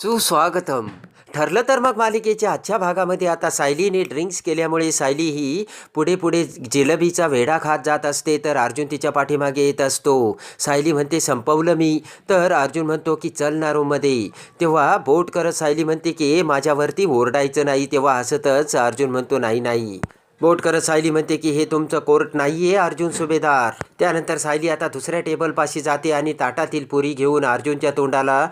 सुस्वागतम. ठरलं तर मग मालिकेच्या आजच्या भागामध्ये आता सायलीने ड्रिंक्स केल्यामुळे सायली ही पुढे पुढे जिलेबीचा वेढा खात जात असते तर अर्जुन तिच्या पाठीमागे येत असतो. सायली म्हणते संपवलं मी. तर अर्जुन म्हणतो की चल ना रूममध्ये. तेव्हा बोट करत सायली म्हणते की "ए, माझ्यावरती ओरडायचं नाही. तेव्हा हसतच अर्जुन म्हणतो नाही नाही. बोट करत सायली म्हणते की हे तुमचं कोर्ट नाही आहे अर्जुन सुभेदार. त्यानंतर सायली आता दुसऱ्या टेबलपाशी जाते आणि ताटातील पुरी घेऊन अर्जुनच्या तोंडाला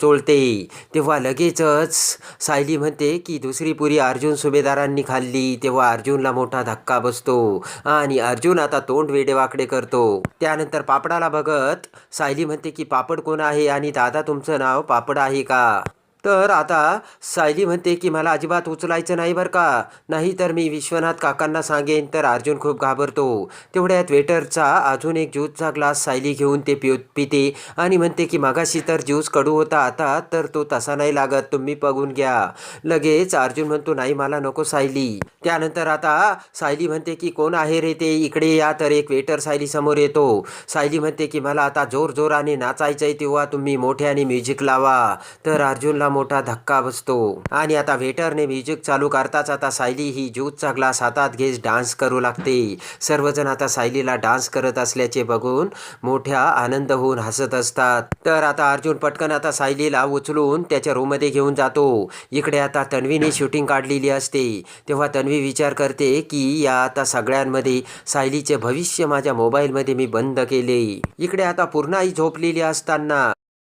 चोळते. तेव्हा लगेचच सायली म्हणते की दुसरी पुरी अर्जुन सुभेदारांनी खाल्ली. तेव्हा अर्जुनला मोठा धक्का बसतो आणि अर्जुन आता तोंड वेडेवाकडे करतो. त्यानंतर पापडाला बघत सायली म्हणते की पापड कोण आहे आणि दादा तुमचं नाव पापड आहे का? तर आता सायली म्हणते की मला अजिबात उचलायचं नाही बरं का. नाही तर मी विश्वनाथ काकांना सांगेन. तर अर्जुन खूप घाबरतो. तेवढ्यात वेटरचा अजून एक ज्यूसचा ग्लास सायली घेऊन ते पिऊ पिते आणि म्हणते की मगाशी तर ज्यूस कडू होता आता तर तो तसा नाही लागत. तुम्ही बघून घ्या. लगेच अर्जुन म्हणतो नाही मला नको सायली. त्यानंतर आता सायली म्हणते की कोण आहे रे ते? इकडे या. तर एक वेटर सायली समोर येतो. सायली म्हणते की मला आता जोर जोराने नाचायचंय तेव्हा तुम्ही मोठ्याने म्युझिक लावा. तर अर्जुनला मोठा धक्का बसतो. आणि आता वेटरने म्युझिक चालू करताच आता सायली ही ज्यूसचा ग्लास हातात घेत डान्स करू लागते. सर्वजण आता सायलीला डान्स करत असल्याचे बघून मोठ्या आनंद होऊन हसत असतात. तर आता अर्जुन पटकन आता सायलीला उचलून त्याच्या रूममध्ये घेऊन जातो. इकडे आता तन्वीने शूटिंग काढलेली असते. तेव्हा तन्वी विचार करते की या आता सगळ्यांमध्ये सायलीचे भविष्य माझ्या मोबाईलमध्ये मी बंद केले. इकडे आता पूर्णाई झोपलेली असताना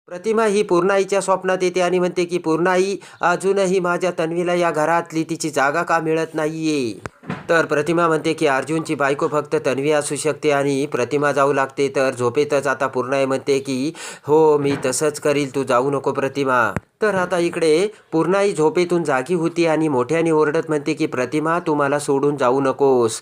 प्रतिमा ही पूर्णाईच्या स्वप्नात येते आणि म्हणते की पूर्णाई अजूनही माझ्या तन्वीला या घरातली तिची जागा का मिळत नाहीये? तर प्रतिमा म्हणते की अर्जुनची बायको फक्त तन्वी असू शकते आणि प्रतिमा जाऊ लागते तर झोपेतच आता पूर्णाई म्हणते की हो मी तसंच करील तू जाऊ नको प्रतिमा. तर आता इकडे पूर्णाई झोपेतून जागी होती आणि मोठ्याने ओरडत म्हणते की प्रतिमा तू मला सोडून जाऊ नकोस.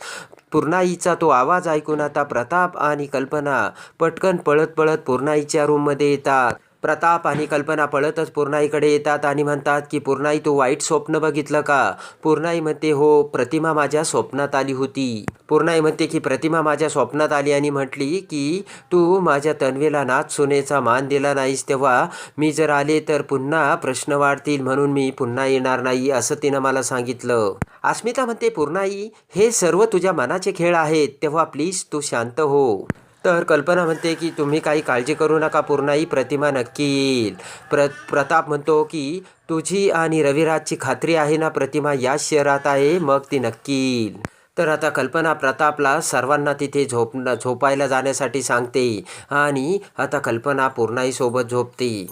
पूर्णाईचा तो आवाज ऐकून आता प्रताप आणि कल्पना पटकन पळत पळत पूर्णाईच्या रूममध्ये येतात. प्रताप आणि कल्पना पळतच पूर्णाईकडे येतात आणि म्हणतात की पूर्णाई तू वाईट स्वप्न बघितलं का? पूर्णाई म्हणते हो प्रतिमा माझ्या स्वप्नात आली होती. पूर्णाई म्हणते की प्रतिमा माझ्या स्वप्नात आली आणि म्हटली की तू माझ्या तन्वीला नाच सुनेचा मान दिला नाहीस तेव्हा मी जर आले तर पुन्हा प्रश्न वाढतील म्हणून मी पुन्हा येणार नाही असं तिनं मला सांगितलं. अस्मिता म्हणते पूर्णाई हे सर्व तुझ्या मनाचे खेळ आहेत. तेव्हा प्लीज तू शांत हो. तर कल्पना म्हणते की तुम्ही काही काळजी करू नका पूर्णाई प्रतिमा नक्की येईल. प्र प्रताप म्हणतो की तुझी आणि रविराजची खात्री आहे ना प्रतिमा याच शहरात आहे मग ती नक्की येईल. तर आता कल्पना प्रतापला सर्वांना तिथे झोप झोपायला जाण्यासाठी सांगते आणि आता कल्पना पूर्णाईसोबत झोपते.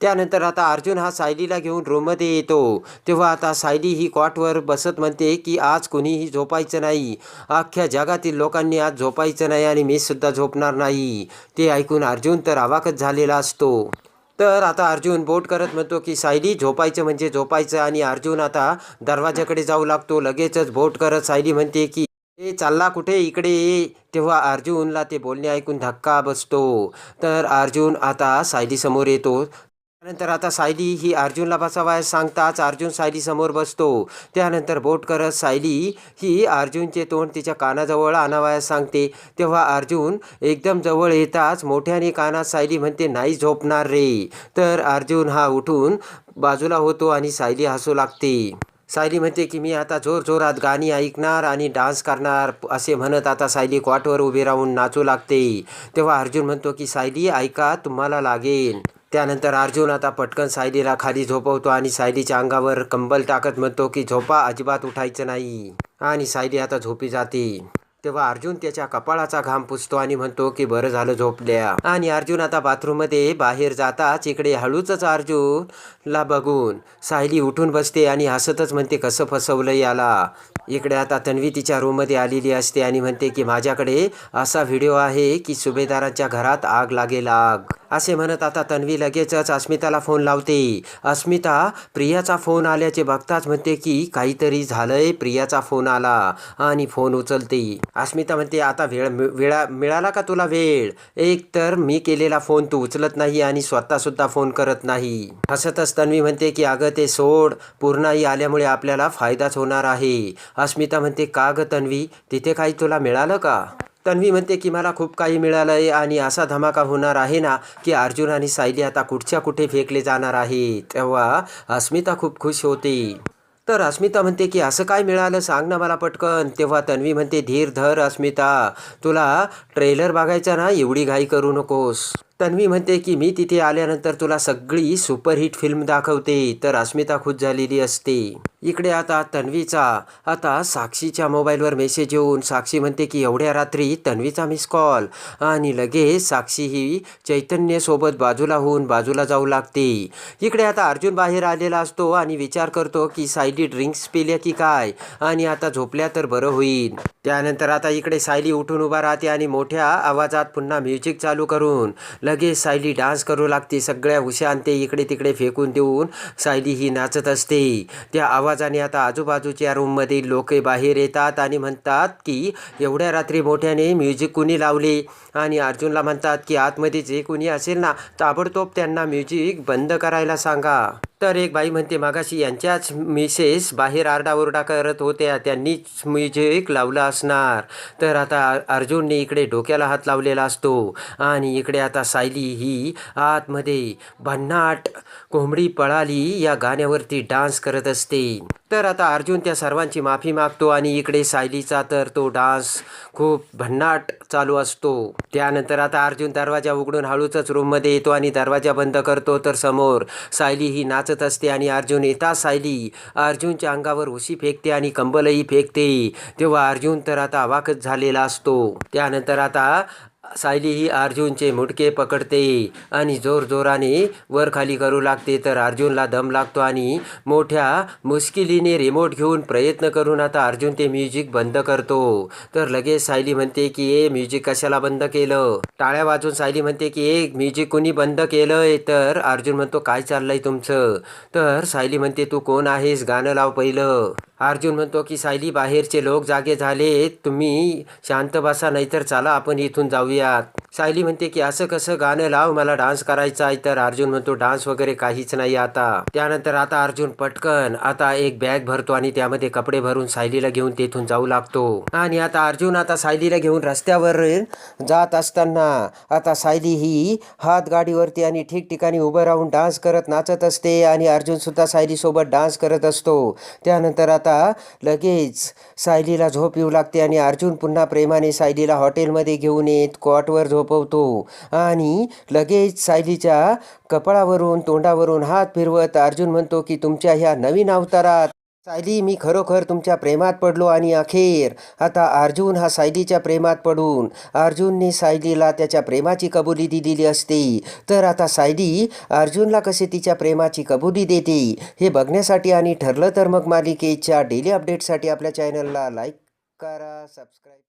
त्यानंतर आता अर्जुन हा सायलीला घेऊन रूममध्ये येतो. तेव्हा आता सायली ही कॉटवर बसत म्हणते की आज कुणीही झोपायचं नाही. अख्ख्या जगातील लोकांनी आज झोपायचं नाही आणि मी सुद्धा झोपणार नाही. ते ऐकून अर्जुन तर आवाकच झालेला असतो. तर आता अर्जुन बोट करत म्हणतो की सायली झोपायचं म्हणजे झोपायचं आणि अर्जुन आता दरवाजाकडे जाऊ लागतो. लगेचच बोट करत सायली म्हणते की ए चालला कुठे? इकडे ये. तेव्हा अर्जुनला ते बोलणे ऐकून धक्का बसतो. तर अर्जुन आता सायलीसमोर येतो. त्यानंतर आता सायली ही अर्जुनला बसावायस सांगताच अर्जुन सायलीसमोर बसतो. त्यानंतर बोट करत सायली ही अर्जुनचे तोंड तिच्या कानाजवळ आणावयास सांगते. तेव्हा अर्जुन एकदम जवळ येताच मोठ्याने कानात सायली म्हणते नाही झोपणार रे. तर अर्जुन हा उठून बाजूला होतो आणि सायली हसू लागते. सायली म्हणते की मी आता जोर जोरात गाणी ऐकणार आणि डान्स करणार असे म्हणत आता सायली क्वाटवर उभी राहून नाचू लागते. तेव्हा अर्जुन म्हणतो की सायली ऐका तुम्हाला लागेल. त्यानंतर अर्जुन आता पटकन सायलीला खाली झोपवतो आणि सायलीच्या अंगावर कंबल टाकत म्हणतो की झोपा अजिबात उठायचं नाही. आणि सायली आता झोपी जाते. तेव्हा अर्जुन त्याच्या कपाळाचा घाम पुसतो आणि म्हणतो की बरं झालं झोपल्या. आणि अर्जुन आता बाथरूममध्ये बाहेर जाताच इकडे हळूच अर्जुनला बघून सायली उठून बसते आणि हसतच म्हणते कसं फसवलं याला. इकडे आता तन्वी तिच्या रूममध्ये आलेली असते आणि म्हणते की माझ्याकडे असा व्हिडिओ आहे की सुभेदाराच्या घरात आग लागेल आग असे म्हणत आता तन्वी लगेचच अस्मिताला फोन लावते. अस्मिता प्रियाचा फोन आल्याचे बघताच म्हणते की काहीतरी झालंय प्रियाचा फोन आला आणि फोन उचलते. अस्मिता म्हणते आता वेळ वेळा मिळाला का तुला वेळ? एक तर मी केलेला फोन तू उचलत नाही आणि स्वतः सुद्धा फोन करत नाही. हसतच तन्वी म्हणते की अगं ते सोड. पूर्णाई आल्यामुळे आपल्याला फायदाच होणार आहे. अस्मिता म्हणते का ग तन्वी? तिथे काही तुला मिळालं का? तन्वी म्हणते की मला खूप काही मिळालं आहे आणि असा धमाका होणार आहे ना की अर्जुन आणि सायली आता कुठच्या कुठे फेकले जाणार आहे तेव्हा अस्मिता खूप खुश होते. तर अस्मिता म्हणते की असं काय मिळालं? सांग ना मला पटकन. तेव्हा तन्वी म्हणते धीर धर अस्मिता. तुला ट्रेलर बघायचा ना एवढी घाई करू नकोस. तन्वी म्हणते की मी तिथे आल्यानंतर तुला सगळी सुपरहिट फिल्म दाखवते तर अस्मिता खुश झालेली असते. इकडे आता तन्वीचा आता साक्षीच्या मोबाईलवर मेसेज येऊन साक्षी म्हणते की एवढ्या रात्री तन्वीचा मिस कॉल आणि लगेच साक्षी ही चैतन्यसोबत बाजूला होऊन बाजूला जाऊ लागते. इकडे आता अर्जुन बाहेर आलेला असतो आणि विचार करतो की सायली ड्रिंक्स पिल्या की काय? आणि आता झोपल्या तर बरं होईल. त्यानंतर आता इकडे सायली उठून उभा राहते आणि मोठ्या आवाजात पुन्हा म्युझिक चालू करून लगेच सायली डान्स करू लागते. सगळ्या उशा ते इकडे तिकडे फेकून देऊन सायली ही नाचत असते. त्या आवाजाने आता आजूबाजूच्या रूममधील लोक बाहेर येतात आणि म्हणतात की एवढ्या रात्री मोठ्याने म्युझिक कुणी लावले? आणि अर्जुनला म्हणतात की आतमध्ये जे कुणी असेल ना ताबडतोब त्यांना म्युझिक बंद करायला सांगा. तर एक बाई म्हणते मागाशी यांच्याच मिसेस बाहेर आरडाओरडा करत होत्या. त्यांनीच म्युझिक लावलं असणार. तर आता अर्जुनने इकडे डोक्याला हात लावलेला असतो. आणि इकडे आता सायली ही आतमध्ये भन्नाट कोंबडी पळाली. या गाण्यावरती डान्स करत असते. तर आता अर्जुन त्या सर्वांची माफी मागतो आणि इकडे सायलीचा तर तो डान्स खूप भन्नाट चालू असतो. त्यानंतर आता अर्जुन दरवाजा उघडून हळूच रूममध्ये येतो आणि दरवाजा बंद करतो. तर समोर सायली ही नाच नाचत असते आणि अर्जुन येताच सायली. अर्जुनच्या अंगावर उशी फेकते आणि कंबलही फेकते. तेव्हा अर्जुन तर आता अवाकच झालेला असतो. त्यानंतर आता सायली ही अर्जुनचे मुटके पकडते आणि जोरजोराने वर खाली करू लागते. तर अर्जुनला दम लागतो आणि मोठ्या मुश्किलीने रिमोट घेऊन प्रयत्न करून आता अर्जुन ते म्युझिक बंद करतो. तर लगेच सायली म्हणते की ए म्युझिक कशाला बंद केलं? टाळ्या वाजून सायली म्हणते की ए म्युझिक कुणी बंद केलंय? तर अर्जुन म्हणतो काय चाललंय तुमचं? तर सायली म्हणते तू कोण आहेस? गाणं लाव पहिलं. अर्जुन म्हणतो की सायली बाहेरचे लोक जागे झाले तुम्ही शांत बसा नाहीतर चला आपण इथून जाऊयात. सायली म्हणते की असं कसं गाणं लाव मला डान्स करायचा आहे. तर अर्जुन म्हणतो डान्स वगैरे काहीच नाही आता. त्यानंतर आता अर्जुन पटकन आता एक बॅग भरतो आणि त्यामध्ये कपडे भरून सायलीला घेऊन तेथून जाऊ लागतो. आणि आता अर्जुन आता सायलीला घेऊन रस्त्यावर जात असताना आता सायली ही हात गाडीवरती आणि ठिकठिकाणी उभं राहून डान्स करत नाचत असते आणि अर्जुन सुद्धा सायलीसोबत डान्स करत असतो. त्यानंतर आता लगेच सायलीला झोप येऊ लागते आणि अर्जुन पुन्हा प्रेमाने सायलीला हॉटेलमध्ये घेऊन येत कॉटवर झोपवतो आणि लगेच सायलीच्या कपाळावरून तोंडावरून हात फिरवत अर्जुन म्हणतो की तुमच्या ह्या नवीन अवतारात सायली मी खरोखर तुमच्या प्रेमात पडलो आणि अखेर आता अर्जुन हा सायलीच्या प्रेमात पडून अर्जुनने सायलीला त्याच्या प्रेमाची कबुली दिलेली असते. तर आता सायली अर्जुनला कसे तिच्या प्रेमाची कबुली देते हे बघण्यासाठी आणि ठरलं तर मग मालिकेच्या डेली अपडेटसाठी आपल्या चॅनलला लाईक करा सबस्क्राईब